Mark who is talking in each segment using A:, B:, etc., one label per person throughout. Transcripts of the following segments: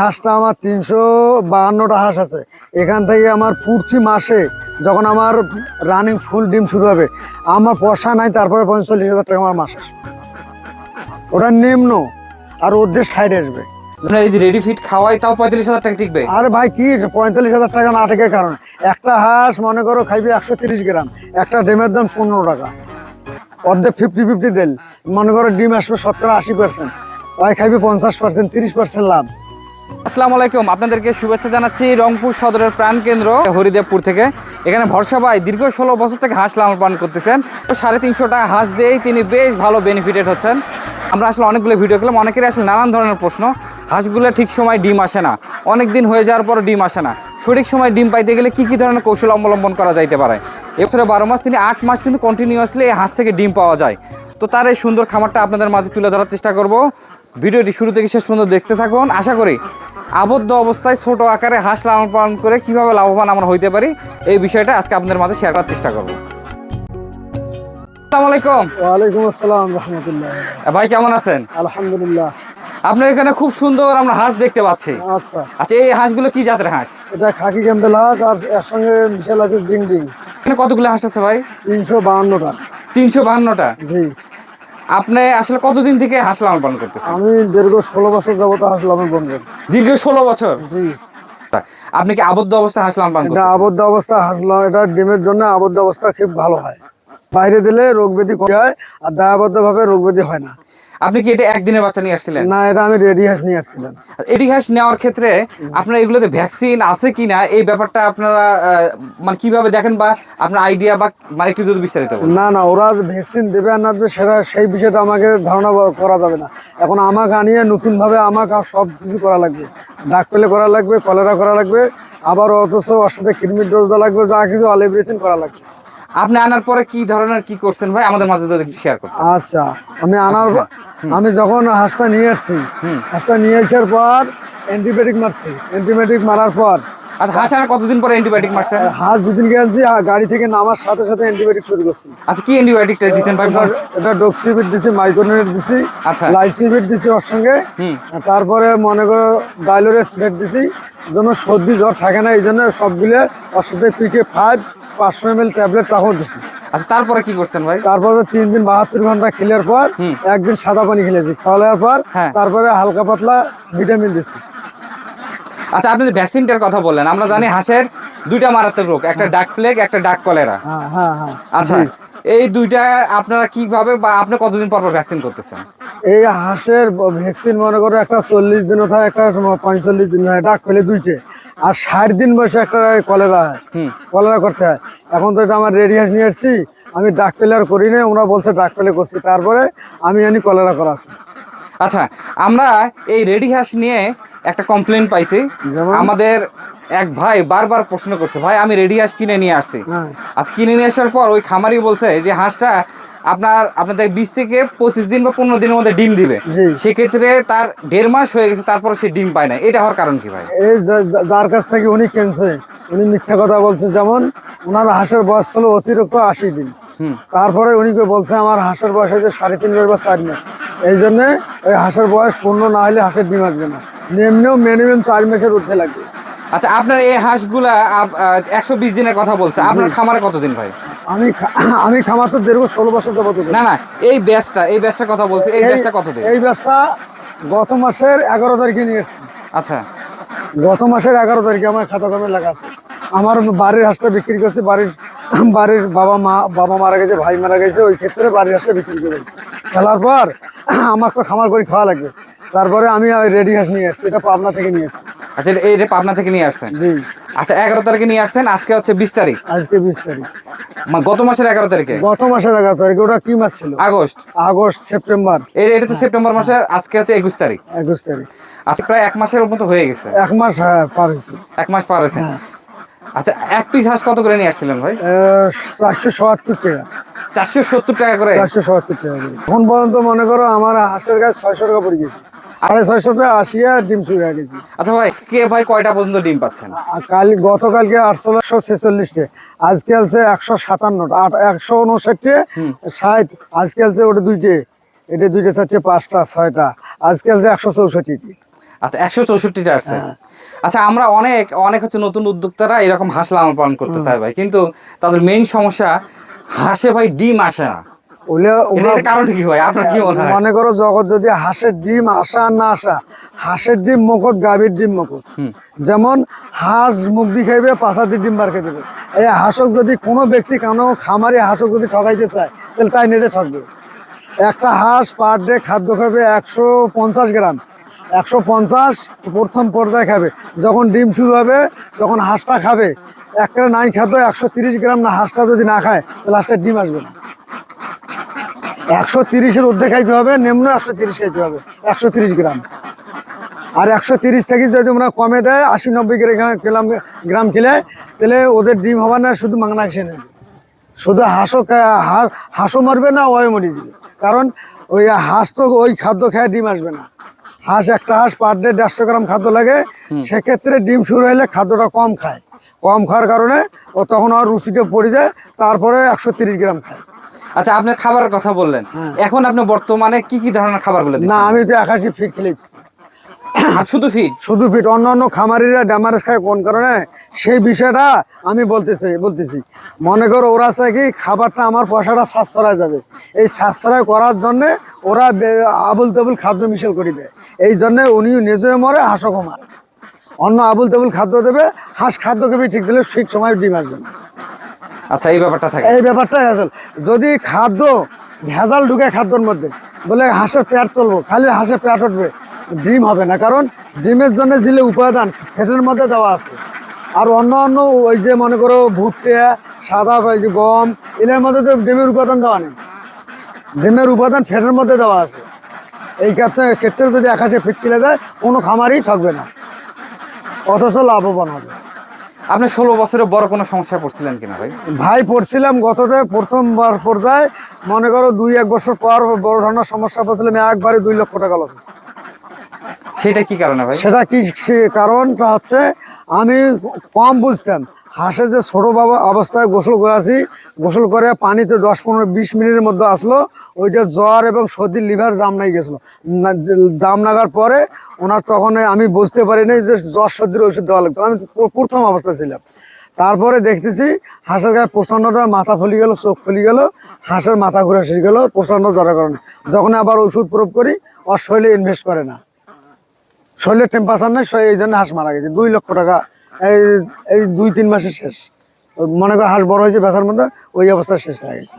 A: হাঁসটা আমার তিনশো বাহান্নটা হাঁস আছে। এখান থেকে আমার প্রতি মাসে যখন আমার রানিং ফুল ডিম শুরু হবে আমার পয়সা নাই তারপরে পঁয়তাল্লিশ হাজার টাকা আমার মাস আসবে। ওটা নিম্ন আর ওদের সাইডে আসবে।
B: আপনার এই যে রেডি ফিট খাওয়াই তাও পঁয়তাল্লিশ হাজার টাকা টিকবে?
A: আরে ভাই কি পঁয়তাল্লিশ হাজার টাকা না টেকের কারণে? একটা হাঁস মনে করো খাইবে একশো তিরিশ গ্রাম একটা ডিমের দাম পনেরো টাকা। অর্ধেক ফিফটি ফিফটি দেল। মনে করো ডিম আসবে শতকরা আশি পার্সেন্ট ভাই খাইবে পঞ্চাশ পার্সেন্ট তিরিশ পার্সেন্ট লাভ।
B: আসসালামু আলাইকুম, আপনাদেরকে শুভেচ্ছা জানাচ্ছি রংপুর সদরের প্রাণকেন্দ্র হরিদেবপুর থেকে। এখানে ভরসা ভাই দীর্ঘ ষোলো বছর থেকে হাঁস লালন পালন করতেছেন। তো সাড়ে তিনশো টাকা হাঁস দিয়েই তিনি বেশ ভালো বেনিফিটেড হচ্ছেন। আমরা আসলে অনেকগুলো ভিডিও করলাম, অনেকেরই আসলে নানান ধরনের প্রশ্ন। হাঁসগুলো ঠিক সময় ডিম আসে না। অনেক দিন হয়ে যাওয়ার পর ডিম আসে না। সঠিক সময় ডিম পাইতে গেলে কি কি ধরনের কৌশল অবলম্বন করা যাইতে পারে? এবছরে বারো মাস তিনি আট মাস কিন্তু কন্টিনিউয়াসলি এই হাঁস থেকে ডিম পাওয়া যায়। তো তার এই সুন্দর খামারটা আপনাদের মাঝে তুলে ধরার চেষ্টা করব। ভিডিওটি শুরু থেকে শেষ পর্যন্ত দেখতে থাকুন। আশা করি আবদ্ধ অবস্থায় ছোট আকারে হাঁস লালন পালন করে কীভাবে লাভবান আমরা হইতে পারি এই বিষয়টা আজকে আপনাদের মাঝে শেয়ার করার চেষ্টা করব। আসসালামু আলাইকুম।
A: ওয়ালাইকুম আসসালাম রহমতুল্লাহ।
B: ভাই কেমন আছেন?
A: আলহামদুলিল্লাহ।
B: আপনার এখানে খুব সুন্দর আমরা হাঁস দেখতে পাচ্ছি।
A: আচ্ছা।
B: আচ্ছা এই হাঁসগুলো কি জাতের হাঁস?
A: এটা খাকি ক্যাম্পেল হাঁস আর এর সঙ্গে মিশাল আছে জিংডিং।
B: এখানে কতগুলো হাঁস আছে ভাই?
A: তিনশো বাহান্নটা।
B: তিনশো বাহান্নটা?
A: জি।
B: আপনি আসলে কতদিন থেকে হাঁস লালন পালন করতেছেন?
A: আমি দীর্ঘ ষোলো বছর যাবত হাঁস লালন পালন করি
B: দীর্ঘ ষোলো বছর?
A: জি।
B: আপনি কি আবদ্ধ অবস্থা হাঁস লালন পালন
A: এটা
B: করেন
A: আবদ্ধ অবস্থা হাঁস এটা ডিমের জন্য আবদ্ধ অবস্থা খুব ভালো হয়। বাইরে দিলে রোগ ব্যাধি কমে হয় আর দায়াবদ্ধ ভাবে রোগ ব্যাধি হয় না।
B: আপনি কি এটা একদিনের বাচ্চা নিয়ে আসছিলেন?
A: না এটা আমি রেডি হাঁস নিয়ে আসছিলাম।
B: এডি হাঁস নেওয়ার ক্ষেত্রে আপনার এগুলোতে ভ্যাকসিন আছে কিনা? এই ব্যাপারটা আপনারা মানে কীভাবে দেখেন বা আপনার আইডিয়া বা মানে একটু যদি বিস্তারিত
A: না না ওরা ভ্যাকসিন দেবে আর না দেবে সেটা সেই বিষয়টা আমাকে ধারণা করা যাবে না। এখন আমাকে আনিয়ে নতুনভাবে আমাকে আর সব কিছু করা লাগবে। ডাক পেলে করা লাগবে কলেরা করা লাগবে আবার অথচ ওর সাথে কৃমির ডোজ দেওয়া লাগবে যা কিছু অল এভরিথিং করা লাগবে।
B: আপনি আনার পরে কি ধরনের কি করছেন ভাই? আমাদের মাঝে যদি শেয়ার করতেন।
A: আচ্ছা আমি আনার আমি যখন হাঁসটা নিয়ে আসছি হাঁসটা নিয়ে আসার পর অ্যান্টিবায়োটিক মারছি। অ্যান্টিবায়োটিক মারার পর
B: আচ্ছা হাঁস আনার কতদিন পরে অ্যান্টিবায়োটিক মারছেন?
A: হাঁস যেদিন গেছি গাড়ি থেকে নামার সাথে সাথে অ্যান্টিবায়োটিক শুরু করছি।
B: আচ্ছা কি অ্যান্টিবায়োটিকটা ভাই?
A: এটা- ডক্সিবিট দিছি মাইক্রোনেট দিছি
B: আচ্ছা।
A: লাইসিবিট দিছি ওর সঙ্গে। তারপরে মনে করো ডাইলোরেস বেড দিছি যেন সর্দি জ্বর থাকে না এই জন্য সবগুলো ওর সাথে পিকে ফাইভ পাঁচশো এম এল ট্যাবলেট তাও দিছি।
B: আচ্ছা তারপরে কি করছেন ভাই?
A: তারপরে তিন দিন বাহাত্তর ঘণ্টা খেলার পর একদিন সাদা পানি খেলেছি। খাওয়ার পর
B: হ্যাঁ।
A: তারপরে হালকা পাতলা ভিটামিন দিছি।
B: আচ্ছা আপনি ভ্যাকসিনটার কথা বললেন আমরা জানি হাঁসের দুইটা মারাত্মক রোগ একটা ডাক প্লেগ একটা ডাক কলেরা
A: হ্যাঁ হ্যাঁ হ্যাঁ।
B: আচ্ছা এই দুইটা আপনারা কীভাবে বা আপনি কতদিন পর পর ভ্যাকসিন করতেছেন?
A: এই হাঁসের ভ্যাকসিন মনে করো একটা চল্লিশ দিনও থাকে একটা পঁয়তাল্লিশ দিন হয় ডাক পেলে দুইটে আর ষাট দিন বয়সে একটা কলেরা। কলেরা করতে হয়। এখন তো এটা আমার রেডি হাঁস নিয়ে আসছি আমি ডাক পেলে আর করি না ওরা বলছে ডাক পেলে করছি। তারপরে আমি আনি কলেরা করাছি
B: আচ্ছা আমরা এই রেডি হাঁস নিয়ে একটা কমপ্লেন পাইছি? আমাদের এক ভাই বারবার প্রশ্ন করছে ভাই আমি রেডি হাঁস কিনে নিয়ে আসছি।
A: হ্যাঁ।
B: আজ কিনে নিয়ে আসার পর ওই খামারি বলছে যে হাঁসটা আপনার আপনাদের বিশ থেকে পঁচিশ দিন বা পনেরো দিনের মধ্যে ডিম দিবে। সেক্ষেত্রে তার দেড় মাস হয়ে গেছে তারপরে সে ডিম পায় না। এটা হওয়ার কারণ কি ভাই?
A: যার কাছ থেকে উনি কিনছে উনি মিথ্যা কথা বলছে যেমন ওনার হাঁসের বয়স ছিল অতিরিক্ত আশি দিন।
B: হুম।
A: তারপরে উনি বলছে আমার হাঁসের বয়স হয়েছে সাড়ে তিন মাস বা চার মাস। এই জন্যে ওই হাঁসের বয়স পূর্ণ না হলে হাঁসের ডিম আসবে না। নিম্নেও মিনিমাম চার মাসের ঊর্ধ্বে লাগবে।
B: আচ্ছা আপনার এই হাঁসগুলা একশো বিশ দিনের কথা বলছে। আপনার খামারে কতদিন ভাই?
A: আমি আমি খামার তো দীর্ঘ ষোলো বছর যাবত
B: না না এই ব্যাচটা এই ব্যাচটা কথা বলছে এই ব্যাচটা কতদিন?
A: এই ব্যাসটা গত মাসের এগারো তারিখে নিয়ে এসেছি।
B: আচ্ছা।
A: গত মাসের এগারো তারিখে আমার খাতা কমে লেখা আছে। আমার বাড়ির হাঁসটা বিক্রি করছি বাড়ির বাড়ির বাবা মা বাবা মারা গেছে ভাই মারা গেছে ওই ক্ষেত্রে বাড়ির হাঁসটা বিক্রি করে খেলার পর আমার তো খামার করে খাওয়া লাগবে। তারপরে আমি রেডি হাঁস নিয়ে এসেছি এটা পাবনা থেকে নিয়ে এসেছি।
B: আচ্ছা এই যে পাবনা থেকে নিয়ে আসছেন?
A: জি।
B: আচ্ছা এগারো তারিখে নিয়ে আসছেন আজকে হচ্ছে বিশ তারিখ।
A: আজকে বিশ তারিখ।
B: মানে গত মাসের এগারো তারিখে?
A: গত মাসের এগারো তারিখে ওটা কি মাস ছিল?
B: আগস্ট।
A: August September.
B: এই এটা তো সেপ্টেম্বর মাসের আজকে হচ্ছে একুশ তারিখ।
A: একুশ তারিখ।
B: আজকে প্রায় এক মাসের মতো হয়ে গেছে।
A: এক মাস হ্যাঁ পার হয়েছে।
B: এক মাস পার হয়েছে। আচ্ছা এক পিস হাঁস কত করে নিয়ে আসছিলেন ভাই?
A: চারশো সত্তর টাকা।
B: চারশো সত্তর টাকা করে?
A: চারশো সত্তর টাকা করে। এখন পর্যন্ত মনে করো আমার হাঁসের গাছ ছয়শো টাকা পড়ে গেছে। সাড়ে ছয়শো টাকা আসিয়া ডিম
B: আচ্ছা ভাই কে ভাই কয়টা পর্যন্ত ডিম পাচ্ছেন?
A: আর কাল গতকালকে আটশো একশো ছেচল্লিশটে আজকে আছে একশো সাতান্নটা একশো উনষাটটে ষাট আজকে আছে ওটা দুইটে এটা দুইটা চারটে পাঁচটা ছয়টা আজকে আছে একশো চৌষট্টি
B: আচ্ছা একশো চৌষট্টিটা আসছে।
A: হ্যাঁ।
B: আচ্ছা আমরা অনেক অনেক হচ্ছে নতুন উদ্যোক্তারা এরকম হাঁস লালন পালন করতে চায় ভাই কিন্তু তাদের মেইন সমস্যা হাঁসে ভাই ডিম আসে না। মনে
A: করো জগৎ যদি হাঁসের ডিম আসা না আসা হাঁসের ডিম মুখত গাভীর ডিম মুখত যেমন হাঁস মুখ দিয়ে খাইবে পাশা দিয়ে ডিম বার খেয়ে দেবে এই হাঁসক যদি কোনো ব্যক্তি কোনো খামারি হাঁসক যদি ঠকাইতে চায় তাহলে তাই নিজে ঠকবে। একটা হাঁস পার ডে খাদ্য খাবে একশো পঞ্চাশ গ্রাম। একশো পঞ্চাশ প্রথম পর্যায়ে খাবে। যখন ডিম শুরু হবে তখন হাঁসটা খাবে। একটা নাই খাদ্য একশো তিরিশ গ্রাম না হাঁসটা যদি না খায় তাহলে হাঁসটা ডিম আসবে না। একশো তিরিশের ঊর্ধ্বে খাইতে হবে নিম্ন একশো তিরিশ খাইতে হবে একশো তিরিশ গ্রাম। আর একশো তিরিশ থেকে যদি আমরা কমে দেয় আশি নব্বই গ্রাম গ্রাম খেলে তাহলে ওদের ডিম হবে না শুধু মাংনা খেয়ে নেবে। শুধু হাঁসও হাঁসও মরবে না ওই মরে যাবে। কারণ ওই হাঁস তো ওই খাদ্য খেয়ে ডিম আসবে না। হাঁস একটা হাঁস পার ডে দেড়শো গ্রাম খাদ্য লাগে সেক্ষেত্রে ডিম শুরু হলে খাদ্যটা কম খায়। কম খাওয়ার কারণে ও তখন আর রুচিতে পড়ে যায় তারপরে একশো তিরিশ গ্রাম খায়।
B: আচ্ছা আপনি খাবারের কথা বললেন। এখন আপনি বর্তমানে কি কি ধরনের খাবার খাবারগুলো
A: না আমি তো একাশি ফিট খেলেছি।
B: শুধু ফিট?
A: শুধু ফিট। অন্য অন্য খামারিরা ড্যামারেজ খায় কোন কারণে? সেই বিষয়টা আমি বলতেছি বলতেছি। মনে করো ওরা চাই কি খাবারটা আমার পয়সাটা সাশ্রয় যাবে। এই সাশ্রয় করার জন্যে ওরা আবুল তাবুল খাদ্য মিশেল করে দেয়। এই জন্যে উনি নিজেও মরে হাঁসও মারে। অন্য আবুল তাবুল খাদ্য দেবে হাঁস খাদ্য খাবে ঠিক দিলে ঠিক সময় ডিম আসবে না।
B: আচ্ছা এই ব্যাপারটা থাকে।
A: এই ব্যাপারটাই আসল যদি খাদ্য ভেজাল ঢুকে খাদ্যর মধ্যে, বলে হাঁসের পেট তুলবো, খালি হাঁসের পেট উঠবে, ডিম হবে না। কারণ ডিমের জন্য যেগুলো উপাদান, ফেটের মধ্যে দেওয়া আছে। আর অন্য অন্য ওই যে মনে করো ভুট্টা, সাদা ওই যে গম এগুলোর মধ্যে তো ডিমের উপাদান দেওয়া নেই। ডিমের উপাদান ফেটের মধ্যে দেওয়া আছে। এই ক্ষেত্রে ক্ষেত্রে যদি একাশে ফিট কিনে যায়, কোনো খামারই থাকবে না। অথচ লাভবান হবে।
B: আপনি ষোলো বছরে বড় কোনো সমস্যায় পড়ছিলেন কিনা ভাই?
A: ভাই পড়ছিলাম গততে প্রথমবার পর্যায়ে। মনে করো দুই এক বছর পর বড় ধরনের সমস্যা পড়ছিলাম একবারে দুই লক্ষ টাকা লস।
B: সেটা কি কারণে ভাই?
A: সেটা কি সে- কারণটা হচ্ছে আমি কম বুঝতাম। হাঁসে যে ছোট বাবা অবস্থায় গোসল করে আসি, গোসল করে পানিতে দশ পনেরো বিশ মিনিটের মধ্যে আসলো। ওইটা জ্বর এবং সর্দি, লিভার জাম নাই গেছিল। জাম লাগার পরে ওনার তখন আমি বুঝতে পারিনি যে জ্বর, সর্দির ওষুধ দেওয়া লাগতো। আমি প্রথম অবস্থায় ছিলাম। তারপরে দেখতেছি হাঁসের গায়ে প্রচণ্ডটা মাথা ফুলি গেল, চোখ ফুলি গেল, হাঁসের মাথা ঘুরে এসে গেল, প্রচণ্ড জ্বরের কারণে যখন আবার ওষুধ প্রয়োগ করি, ওর শরীরে ইনভেস্ট করে না। শরীরের টেম্পারেচার নেই এই জন্য হাঁস মারা গেছে। দুই লক্ষ টাকা এই এই দুই তিন মাসে শেষ। মনে কর হাঁস বড় হয়েছে বেচার মধ্যে ওই অবস্থা শেষ হয়ে গেছে।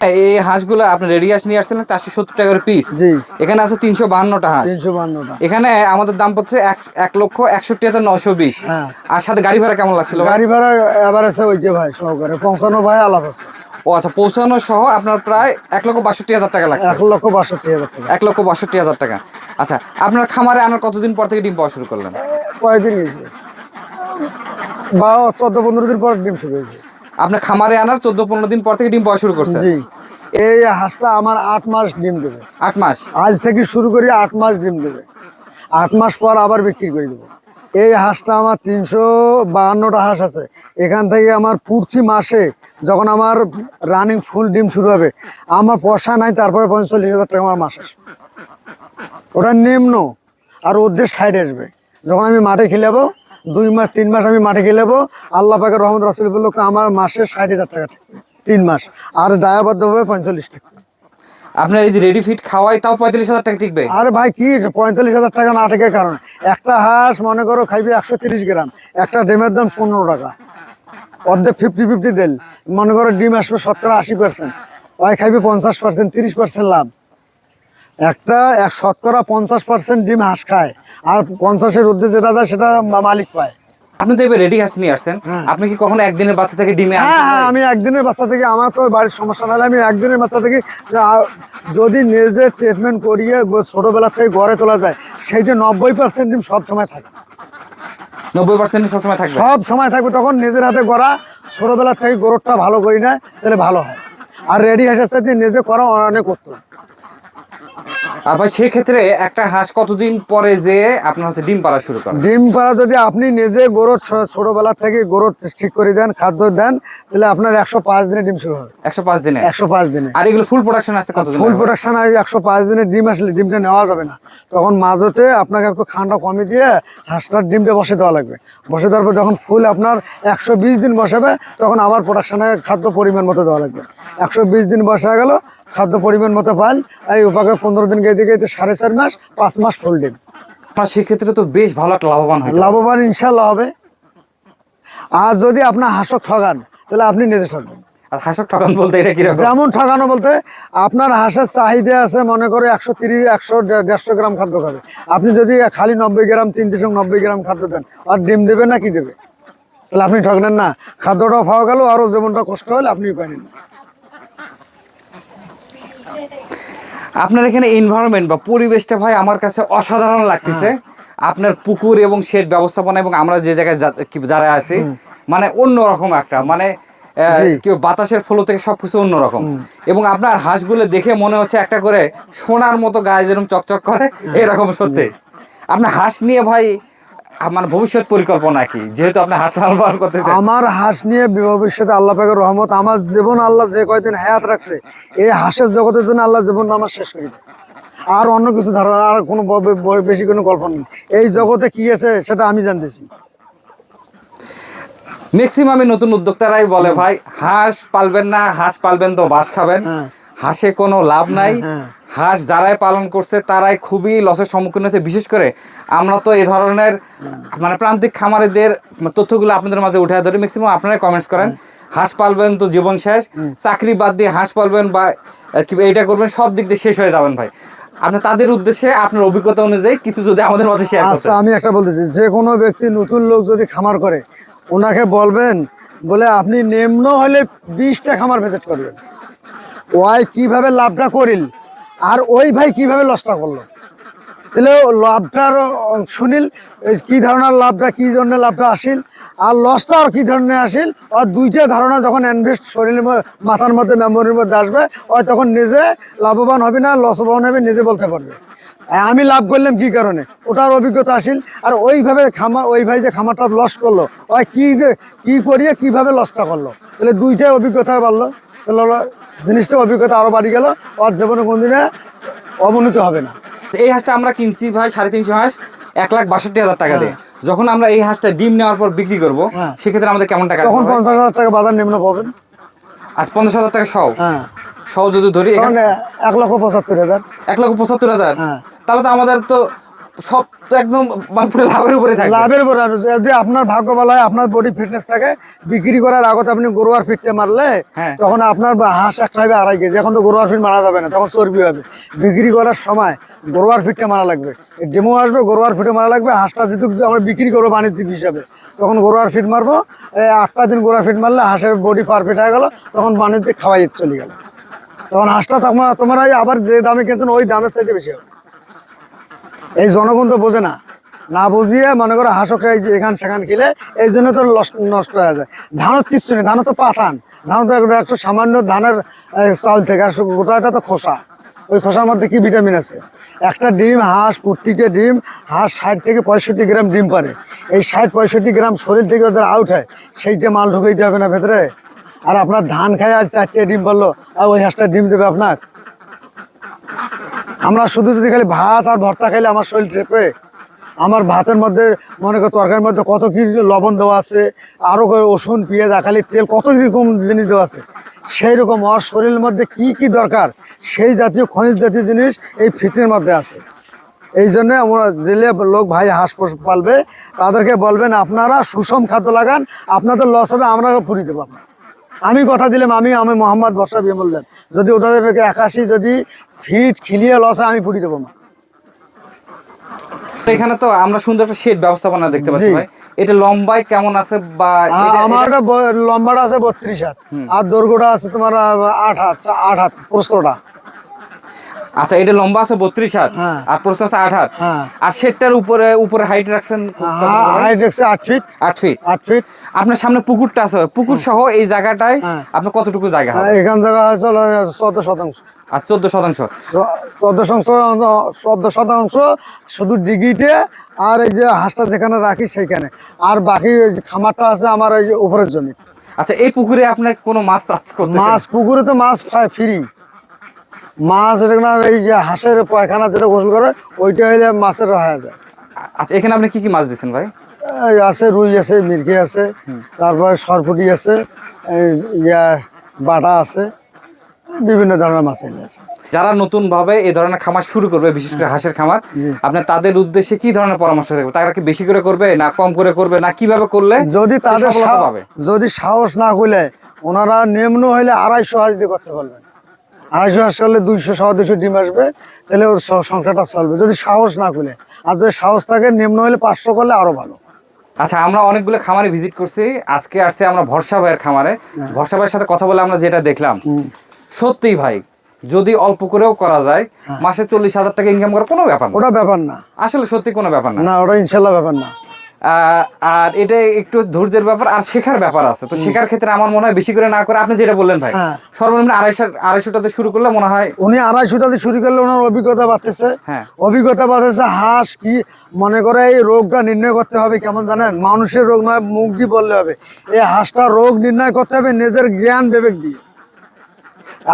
B: এই হাঁসগুলো আপনি রেডি হাঁস নিয়ে আসছিলেন চারশো সত্তর টাকার পিস
A: জি।
B: এখানে আছে তিনশো বাহান্নটা হাঁস।
A: তিনশো বান্নটা
B: এখানে আমাদের দাম পড়ছে এক এক লক্ষ একষট্টি হাজার নশো বিশ।
A: হ্যাঁ।
B: আর সাথে গাড়ি ভাড়া কেমন লাগছিল
A: গাড়ি ভাড়া এবার আছে ওই যে ভাই সহকারে। পৌঁছানো ভাই আলাপ আছে।
B: ও আচ্ছা পৌঁছানো সহ আপনার প্রায় এক লক্ষ বাষট্টি হাজার টাকা লাগছে।
A: এক লক্ষ বাষট্টি হাজার টাকা।
B: এক লক্ষ বাষট্টি হাজার টাকা। আচ্ছা আপনার খামারে আনার কতদিন পর থেকে ডিম পাওয়া শুরু করলেন?
A: কয়েকদিন বা চোদ্দ পনেরো দিন পর ডিম শুরু হয়েছে।
B: আপনার খামারে আনার চোদ্দ পনেরো দিন পর থেকে ডিম পাওয়া শুরু করছে
A: জি। এই হাঁসটা আমার আট মাস ডিম দেবে।
B: আট মাস?
A: আজ থেকে শুরু করি আট মাস ডিম দেবে। আট মাস পর আবার বিক্রি করে দেবো। এই হাঁসটা আমার তিনশো বাহান্নটা হাঁস আছে। এখান থেকে আমার প্রতি মাসে যখন আমার রানিং ফুল ডিম শুরু হবে আমার পয়সা নাই তারপরে পঁয়তাল্লিশ হাজার টাকা আমার মাস আসবে। ওটা নিম্ন আর ওদের সাইডে আসবে। যখন আমি মাঠে খেলাবো দুই মাস তিন মাস আমি মাঠে খেলাবো আল্লাহ পাকের রহমত রাসুল বলল আমার মাসে ষাট হাজার টাকা থাকবে তিন মাস। আর দায়াবদ্ধ হবে পঁয়তাল্লিশ টাকা।
B: আপনার এই যে রেডি ফিট খাওয়াই তাও পঁয়তাল্লিশ হাজার টাকা টিকবে?
A: আরে ভাই কি পঁয়তাল্লিশ হাজার টাকা না টাকার কারণে। একটা হাঁস মনে করো খাইবে একশো তিরিশ গ্রাম। একটা ডিমের দাম পনেরো টাকা। অর্ধেক ফিফটি ফিফটি দেল। মনে করো ডিম আসবে শতকরা আশি পার্সেন্ট ওই খাইবে পঞ্চাশ পার্সেন্ট তিরিশ পার্সেন্ট লাভ। একটা এক শতকরা পঞ্চাশ পার্সেন্ট ডিম হাঁস খায়। আর পঞ্চাশের ঊর্ধ্বে যেটা যায় সেটা মালিক পায়।
B: আপনি তো এবার রেডি হাঁস নিয়ে আসছেন।
A: হ্যাঁ।
B: আপনি কি কখনো একদিনের বাচ্চা থেকে ডিমে
A: হ্যাঁ হ্যাঁ আমি একদিনের বাচ্চা থেকে আমার তো বাড়ির সমস্যা নাহলে আমি একদিনের বাচ্চা থেকে যদি নিজে ট্রিটমেন্ট করিয়ে ছোটবেলা থেকে গড়ে তোলা যায় সেইটা নব্বই পার্সেন্ট ডিম সব সময় থাকে।
B: নব্বই পার্সেন্ট সবসময় থাকবে?
A: সব সময় থাকবে তখন নিজের হাতে গড়া ছোটবেলা থেকে গরুটা ভালো করি না তাহলে ভালো হয়। আর রেডি হাঁসের সাথে নিজে করা অনেক করতো
B: আর ভাই সেক্ষেত্রে একটা হাঁস কতদিন পরে যে আপনার হচ্ছে ডিম পাড়া শুরু করে?
A: ডিম পাড়া যদি আপনি নিজে গরুর ছোটবেলা থেকে গরুর ঠিক করে দেন খাদ্য দেন তাহলে আপনার একশো পাঁচ দিনে ডিম শুরু হবে।
B: একশো পাঁচ দিনে?
A: একশো পাঁচ দিনে।
B: আর এগুলো ফুল প্রোডাকশন আসতে কতদিন
A: ফুল প্রোডাকশন একশো পাঁচ দিনে ডিম আসলে ডিমটা নেওয়া যাবে না। তখন মাঝতে আপনাকে একটু খান্ডা কমে দিয়ে হাঁসটার ডিমটা বসে দেওয়া লাগবে। বসে দেওয়ার পর যখন ফুল আপনার একশো বিশ দিন বসাবে তখন আবার প্রোডাকশনে খাদ্য পরিমাণ মতো দেওয়া লাগবে। একশো বিশ দিন বসা গেল খাদ্য পরিমাণ মতো পান এই উপাকে পনেরো দিন গেতে গেতে সাড়ে চার মাস পাঁচ মাস ফুল ডিম
B: সেক্ষেত্রে তো বেশ ভালো একটা লাভবান হয়
A: লাভবান ইনশাল্লাহ হবে। আর যদি আপনার হাঁসক ঠগান তাহলে আপনি নিজে ঠকবেন
B: আর হাঁসক ঠকান বলতে এটা কীরকম?
A: যেমন ঠকানো বলতে আপনার হাঁসের চাহিদা আছে মনে করে একশো তিরিশ একশো দেড়শো গ্রাম খাদ্য খাবে। আপনি যদি খালি নব্বই গ্রাম তিন দশক নব্বই গ্রাম খাদ্য দেন আর ডিম দেবে না কি দেবে? তাহলে আপনি ঠকলেন না। খাদ্যটাও পাওয়া গেল আরও যেমনটা কষ্ট হলে আপনি পাইলেন।
B: আপনার এখানে এনভায়রনমেন্ট বা পরিবেশটা ভাই আমার কাছে অসাধারণ লাগতেছে। আপনার পুকুর এবং শেড ব্যবস্থাপনা এবং আমরা যে জায়গায় যারা দাঁড়ায় আছি মানে অন্যরকম একটা মানে কেউ বাতাসের ফলো থেকে সবকিছু অন্যরকম। এবং আপনার হাঁসগুলো দেখে মনে হচ্ছে একটা করে সোনার মতো গায়ে যেরকম চকচক করে এরকম সত্যি। আপনার হাঁস নিয়ে ভাই আ- মানে ভবিষ্যৎ পরিকল্পনা কি? যেহেতু আপনি হাঁস লালন পালন করতেছেন।
A: আমার হাঁস নিয়ে ভবিষ্যতে আল্লাহ পাকের রহমত আমার জীবন আল্লাহ যে কয়দিন হায়াত রাখছে এই হাঁসের জগতের জন্য আল্লাহ জীবনটা আমার শেষ করে আর অন্য কিছু ধারণা আর কোনো বেশি কোনো কল্পনা নেই। এই জগতে কি আছে সেটা আমি জানতেছি।
B: ম্যাক্সিমামই নতুন উদ্যোক্তারাই বলে ভাই হাঁস পালবেন না হাঁস পালবেন তো বাস খাবেন।
A: হ্যাঁ।
B: হাঁসে কোনো লাভ নাই।
A: হ্যাঁ।
B: হাঁস যারাই পালন করছে তারাই খুবই লসের সম্মুখীন হচ্ছে। বিশেষ করে আমরা তো এই ধরনের মানে প্রান্তিক খামারিদের তথ্যগুলো আপনাদের মাঝে উঠে ধরে। ম্যাক্সিমাম আপনারাই কমেন্টস করেন। হাঁস পালবেন তো জীবন শেষ। চাকরি বাদ দিয়ে হাঁস পালবেন বা এইটা করবেন সব দিক দিয়ে শেষ হয়ে যাবেন ভাই। আপনি তাদের উদ্দেশ্যে আপনার অভিজ্ঞতা অনুযায়ী কিছু যদি আমাদের মধ্যে শেয়ার
A: আচ্ছা আমি একটা বলতেছি যে কোনো ব্যক্তি নতুন লোক যদি খামার করে ওনাকে বলবেন বলে আপনি নিম্ন হলে বিশটা খামার ভিজিট করবেন। ওই কীভাবে লাভটা করিল আর ওই ভাই কীভাবে লসটা করল? তাহলে লাভটার শুনিল কি ধরনের লাভটা, কি জন্য লাভটা আসিল? আর লসটা আর কি ধরনের আসিল? আর দুইটা ধারণা যখন ইনভেস্ট শরীরের মাথার মধ্যে মেমোরির মধ্যে আসবে ওই তখন নিজে লাভবান হবে না লসবান হবে, নিজে বলতে পারবে। আমি লাভ করলাম কি কারণে? ওটার অভিজ্ঞতা আসিল। আর ওইভাবে খামা, ওই ভাই যে খামারটা লস করল ওই কি কি করিয়ে, কীভাবে লসটা করল? তাহলে দুইটাই অভিজ্ঞতা বাড়লো। তাহলে জিনিসটা অভিজ্ঞতা আরও বাড়ি গেল ওর জীবনে কোনদিনে অবনতি হবে না।
B: এই হাঁসটা আমরা কিনছি ভাই সাড়ে তিনশো হাঁস এক লাখ বাষট্টি হাজার টাকা দিয়ে। যখন আমরা এই হাঁসটা ডিম নেওয়ার পর বিক্রি করব
A: হ্যাঁ।
B: সেক্ষেত্রে আমাদের কেমন টাকা
A: তখন পঞ্চাশ হাজার টাকা বাজার নিম্ন পাবেন।
B: আজ পঞ্চাশ হাজার টাকা সহ?
A: হ্যাঁ।
B: সহ যদি ধরি এখানে
A: এক লক্ষ পঁচাত্তর হাজার।
B: এক লক্ষ পঁচাত্তর হাজার?
A: হ্যাঁ।
B: তাহলে তো আমাদের তো সব তো একদম লাভের উপরে থাকবে
A: লাভের উপর। যদি আপনার ভাগ্য ভালো হয় আপনার বডি ফিটনেস থাকে বিক্রি করার আগত আপনি গরুয়ার ফিটটা মারলে
B: হ্যাঁ।
A: তখন আপনার হাঁস একটা হবে আড়াই কেজি। এখন তো গরুয়ার ফিট মারা যাবে না তখন চর্বি হবে। বিক্রি করার সময় গরুয়ার ফিটটা মারা লাগবে। ডেমো আসবে গরুয়ার ফিটে মারা লাগবে। হাঁসটা যেহেতু আমরা বিক্রি করব বাণিজ্যিক হিসাবে তখন গরুয়ার ফিট মারবো। এই আটটা দিন গরুয়ার ফিট মারলে হাঁসের বডি পারফেক্ট হয়ে গেল তখন বাণিজ্যিক খাওয়াই চলে গেল। তখন হাঁসটা তোমার তোমার আবার যে দামে কিনছেন ওই দামের চাইতে বেশি হবে। এই জনগণ তো বোঝে না। না বুঝিয়ে মনে করো যে এখান সেখান খেলে এই জন্য তো নষ্ট হয়ে যায়। ধানত কিচ্ছু নেই ধানত তো পাঠান। ধান তো একটা- সামান্য ধানের চাল থেকে, আর গোটাটা তো খোসা। ওই খোসার মধ্যে কি ভিটামিন আছে? একটা ডিম, হাঁস, প্রত্যেকটা ডিম, হাঁস ষাট থেকে পঁয়ষট্টি গ্রাম ডিম পারে। এই ষাট পঁয়ষট্টি গ্রাম শরীর থেকে ওদের আউট হয়, সেইটা মাল ঢুকাইতে হবে না ভেতরে। আর আপনার ধান খায় আর চারটে ডিম পারল, আর ওই হাঁসটা ডিম দেবে আপনার। আমরা শুধু যদি খালি ভাত আর ভর্তা খাইলে আমার শরীর টেপে আমার ভাতের মধ্যে মনে করো তরকারির মধ্যে কত কি লবণ দেওয়া আছে আরও রসুন, পেঁয়াজ, আখালি, তেল কত রকম জিনিস দেওয়া আছে সেই রকম আমার শরীরের মধ্যে কি কি দরকার, সেই জাতীয় খনিজ জাতীয় জিনিস এই ফিটের মধ্যে আছে। এই জন্য আমরা জেলে লোক ভাই হাঁস পালবে, তাদেরকে বলবেন আপনারা সুষম খাদ্য লাগান, আপনাদের লস হবে আমরা পুরি দেবো আপনার আমি কথা দিলাম আমি আমি মোহাম্মদ বর্ষা বিয়ে বললেন। যদি ওদের একাশি যদি ফিট খিলিয়ে লস আমি ফুটি দেবো না
B: এখানে তো আমরা সুন্দর একটা শেড ব্যবস্থাপনা দেখতে পাচ্ছি ভাই। এটা লম্বায় কেমন আছে বা
A: আমারটা লম্বাটা আছে বত্রিশ হাত। আর দৈর্ঘ্যটা আছে তোমার আট হাত আট হাত প্রস্তটা
B: আচ্ছা এটা লম্বা আছে বত্রিশ হাত
A: হ্যাঁ।
B: আর প্রস্থ আছে আট হাত।
A: হ্যাঁ।
B: আর শেডটার উপরে উপরে হাইট রাখছেন
A: হাইট হচ্ছে আট ফিট
B: আট ফিট
A: আট ফিট
B: আপনার সামনে পুকুরটা আছে পুকুর সহ এই জায়গাটায়
A: হ্যাঁ।
B: আপনার কতটুকু জায়গা
A: এখান জায়গা হচ্ছে চোদ্দ শতাংশ।
B: আর চোদ্দ শতাংশ?
A: চোদ্দ শতাংশ চোদ্দ শতাংশ শুধু ডিগিতে আর এই যে হাঁসটা যেখানে রাখি সেইখানে। আর বাকি খামারটা আছে আমার ওই যে উপরের জমি।
B: আচ্ছা এই পুকুরে আপনার কোনো মাছ চাষ করতে
A: মাছ পুকুরে তো মাছ ফ্রি। মাছ এটা না এই যে হাঁসের পায়খানা যেটা গোসল করে ওইটা হইলে মাছের হয়ে যায়।
B: আচ্ছা এখানে আপনি কি কি মাছ দিচ্ছেন ভাই?
A: আছে রুই আছে মির্কি আছে তারপরে সরপুটি আছে ইয়া বাটা আছে বিভিন্ন ধরনের মাছ আছে।
B: যারা নতুন ভাবে এই ধরনের খামার শুরু করবে বিশেষ করে হাঁসের খামার আপনার তাদের উদ্দেশ্যে কি ধরনের পরামর্শ থাকবে তারা কি বেশি করে করবে না কম করে করবে না কীভাবে করলে
A: যদি তাদের যদি সাহস না করলে ওনারা নিম্ন হইলে আড়াইশো হাঁস দিয়ে করতে পারবেন। আড়াইশো করলে দুইশো সওয়া দুইশো ডিম আসবে তাহলে ওর সংসারটা চলবে। যদি সাহস না করলে আর যদি সাহস থাকে নিম্ন হলে পাঁচশো করলে আরও ভালো।
B: আচ্ছা আমরা অনেকগুলো খামারে ভিজিট করছি। আজকে আসছে আমরা ভরসা ভাইয়ের খামারে।
A: হ্যাঁ।
B: ভরসা ভাইয়ের সাথে কথা বলে আমরা যেটা দেখলাম। সত্যি ভাই যদি অল্প করেও করা যায় মাসে চল্লিশ হাজার টাকা ইনকাম করা কোনো ব্যাপার না।
A: হ্যাঁ। ওটা ব্যাপার না।
B: আসলে সত্যি কোনো ব্যাপার না।
A: না ওটা ইনশাল্লাহ ব্যাপার না।
B: আর এটা একটু ধৈর্যের ব্যাপার আর শেখার ব্যাপার আছে। তো শেখার ক্ষেত্রে আমার মনে হয় বেশি করে না করে। আপনি যেটা বললেন ভাই
A: হ্যাঁ।
B: সর্বনিম্ন আড়াইশো আড়াইশোটাতে শুরু করলে মনে হয়
A: উনি আড়াইশোটাতে শুরু করলে ওনার অভিজ্ঞতা বাড়তেছে।
B: হ্যাঁ।
A: অভিজ্ঞতা বাড়তেছে হাঁস কি মনে করে এই রোগটা নির্ণয় করতে হবে কেমন জানেন? মানুষের রোগ নয় মুখ দিয়ে বললে হবে। এই হাঁসটা রোগ নির্ণয় করতে হবে নিজের জ্ঞান বিবেক দিয়ে।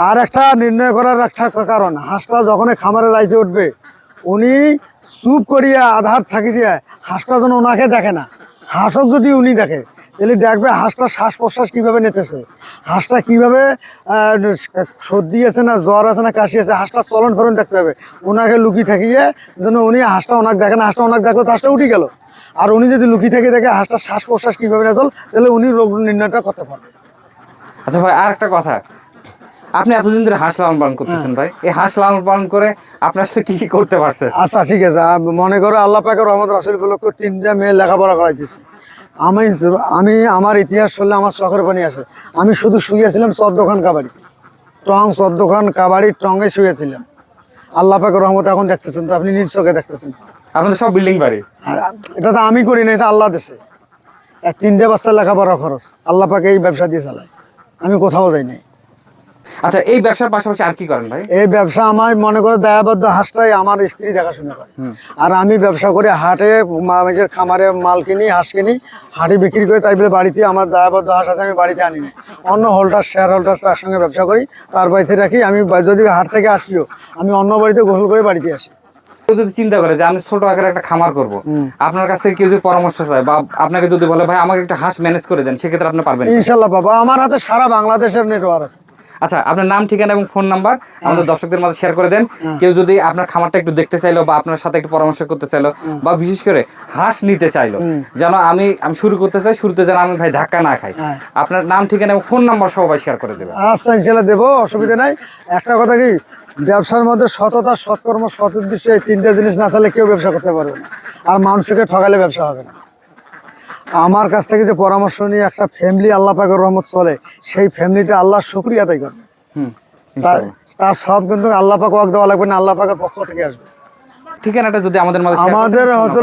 A: আর একটা নির্ণয় করার একটা কারণ হাঁসটা যখন খামারে রাইতে উঠবে উনি চুপ করিয়া আধার থাকি দিয়ে হাঁসটা যেন ওনাকে দেখে না। হাঁসক যদি উনি দেখে, তাহলে দেখবে হাঁসটা শ্বাস প্রশ্বাস কীভাবে নিতেছে? হাঁসটা কীভাবে সর্দি আছে না, জ্বর আছে না, কাশি আছে, হাঁসটা চলন ফলন দেখতে হবে। ওনাকে লুকিয়ে থাকিয়ে যেন উনি হাঁসটা ওনাকে দেখে না, হাঁসটা ওনাকে দেখল হাঁসটা উঠে গেল। আর উনি যদি লুকিয়ে থেকে দেখে হাঁসটা শ্বাস প্রশ্বাস কীভাবে না চল, তাহলে উনি রোগ নির্ণয়টা করতে পারবে।
B: আচ্ছা ভাই আর একটা কথা। আপনি এতদিন ধরে হাঁস লালন পালন করতেছেন ভাই। এই হাঁস লালন পালন করে আপনি আসলে কি কি করতে পারছেন?
A: আচ্ছা ঠিক আছে। মনে করো আল্লাহ পাকের রহমত রাসুল বলক তিনটা মেয়ে লেখাপড়া করাইতেছি। আমি আমি আমার ইতিহাস শুনলে আমার চোখের পানি আসে। আমি শুধু শুয়েছিলাম চোদ্দখান কাবাডি। টং চোদ্দখান কাবাডি টঙ্গে শুয়েছিলাম। আল্লাহ পাকের রহমত এখন দেখতেছেন তো আপনি নিজ চোখে দেখতেছেন
B: আপনাদের সব বিল্ডিং বাড়ি?
A: আর এটা তো আমি করি না এটা আল্লাহ দেশে তিনটে বাচ্চার লেখাপড়া খরচ। আল্লাহ পাকে এই ব্যবসা দিয়ে চালায়। আমি কোথাও যাই নাই।
B: আচ্ছা এই ব্যবসার পাশাপাশি আর কি করেন ভাই?
A: এই ব্যবসা আমার মনে করে দায়াবদ্ধ হাঁসটাই আমার স্ত্রী দেখাশোনা করে। আর আমি ব্যবসা করে হাটে মানুষের খামারে মাল কিনি হাঁস কিনি হাটে বিক্রি করে তাই বলে বাড়িতে আমার দায়াবদ্ধ হাঁস আছে আমি বাড়িতে আনি না। অন্য হোল্ডার শেয়ার হোল্ডার তার সঙ্গে ব্যবসা করি তার বাড়িতে রাখি আমি যদি হাট থেকে আসিও আমি অন্য বাড়িতে গোসল করে বাড়িতে আসি।
B: কেউ যদি চিন্তা করে যে আমি ছোট আকারে একটা খামার করব আপনার কাছ থেকে কেউ যদি পরামর্শ চায় বা আপনাকে যদি বলে ভাই আমাকে একটা হাঁস ম্যানেজ করে দেন সেক্ষেত্রে আপনি পারবেন
A: ইনশাল্লাহ বাবা আমার হাতে সারা বাংলাদেশের নেটওয়ার্ক আছে।
B: আচ্ছা আপনার নাম ঠিকানা এবং ফোন নাম্বার আমাদের দর্শকদের মাঝে শেয়ার করে দেন। কেউ যদি আপনার খামারটা একটু দেখতে চাইলো বা আপনার সাথে একটু পরামর্শ করতে চাইলো বা বিশেষ করে হাঁস নিতে চাইলো যেন আমি আমি শুরু করতে চাই শুরুতে যেন আমি ভাই ধাক্কা না খাই।
A: হ্যাঁ।
B: আপনার নাম ঠিকানা এবং ফোন নাম্বার সবাই শেয়ার করে দেবেন।
A: আচ্ছা ইনশাল্লাহ দেবো অসুবিধা নাই। একটা কথা কি ব্যবসার মধ্যে সততা সৎকর্ম সৎ উদ্দেশ্য এই তিনটা জিনিস না থাকলে কেউ ব্যবসা করতে পারবে না। আর মানুষকে ঠকালে ব্যবসা হবে না। আমার কাছ থেকে যে পরামর্শ নিয়ে একটা ফ্যামিলি আল্লাহ পাকের রহমত চলে সেই ফ্যামিলিটা আল্লাহর শুক্রিয়া আদায় করবে।
B: হুম
A: তার সব কিন্তু আল্লাহ পাক ওয়াক দেওয়া লাগবে না আল্লাহ পাকের পক্ষ থেকে আসবে।
B: ঠিকানাটা যদি আমাদের
A: আমাদের হচ্ছে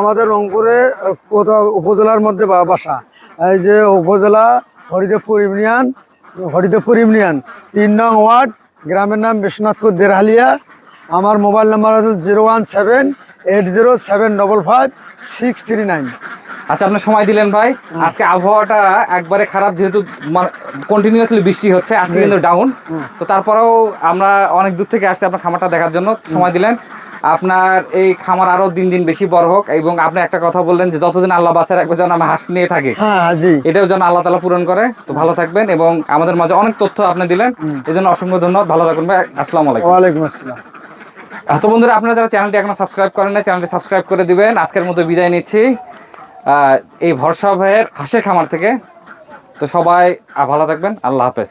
A: আমাদের রংপুরে কোথাও উপজেলার মধ্যে বাসা এই যে উপজেলা হরিদেবপুর ইউনিয়ন হরিদেবপুর ইউনিয়ন তিন নং ওয়ার্ড গ্রামের নাম বিশ্বনাথপুর দেরহালিয়া আমার মোবাইল নাম্বার আছে zero one seven eight zero seven double five six three nine.
B: আচ্ছা আপনার সময় দিলেন ভাই। আজকে আবহাওয়াটা একবারে খারাপ যেহেতু কন্টিনিউয়াসলি বৃষ্টি হচ্ছে আজকে কিন্তু ডাউন তো তারপরেও আমরা অনেক দূর থেকে আসছি আপনার খামারটা দেখার জন্য। সময় দিলেন। আপনার এই খামার আরও দিন দিন বেশি বড় হোক এবং আপনি একটা কথা বললেন যে যতদিন আল্লাহ বাসার একবার যেন আমি হাঁস নিয়ে থাকি
A: হ্যাঁ হ্যাঁ,
B: এটাও যেন আল্লাহ তালা পূরণ করে। তো ভালো থাকবেন এবং আমাদের মাঝে অনেক তথ্য আপনি দিলেন। এই জন্য অসংখ্য ধন্যবাদ। ভালো থাকবেন ভাই। আসসালামু আলাইকুম।
A: ওয়ালাইকুম আসসালাম।
B: তো বন্ধুরা আপনারা যারা চ্যানেলটি এখনও সাবস্ক্রাইব করেন না চ্যানেলটি সাবস্ক্রাইব করে দিবেন। আজকের মতো বিদায় নিচ্ছি। এই ভরসা ভাইয়ের হাসের খামার থেকে। তো সবাই ভালো থাকবেন। আল্লাহ হাফেজ।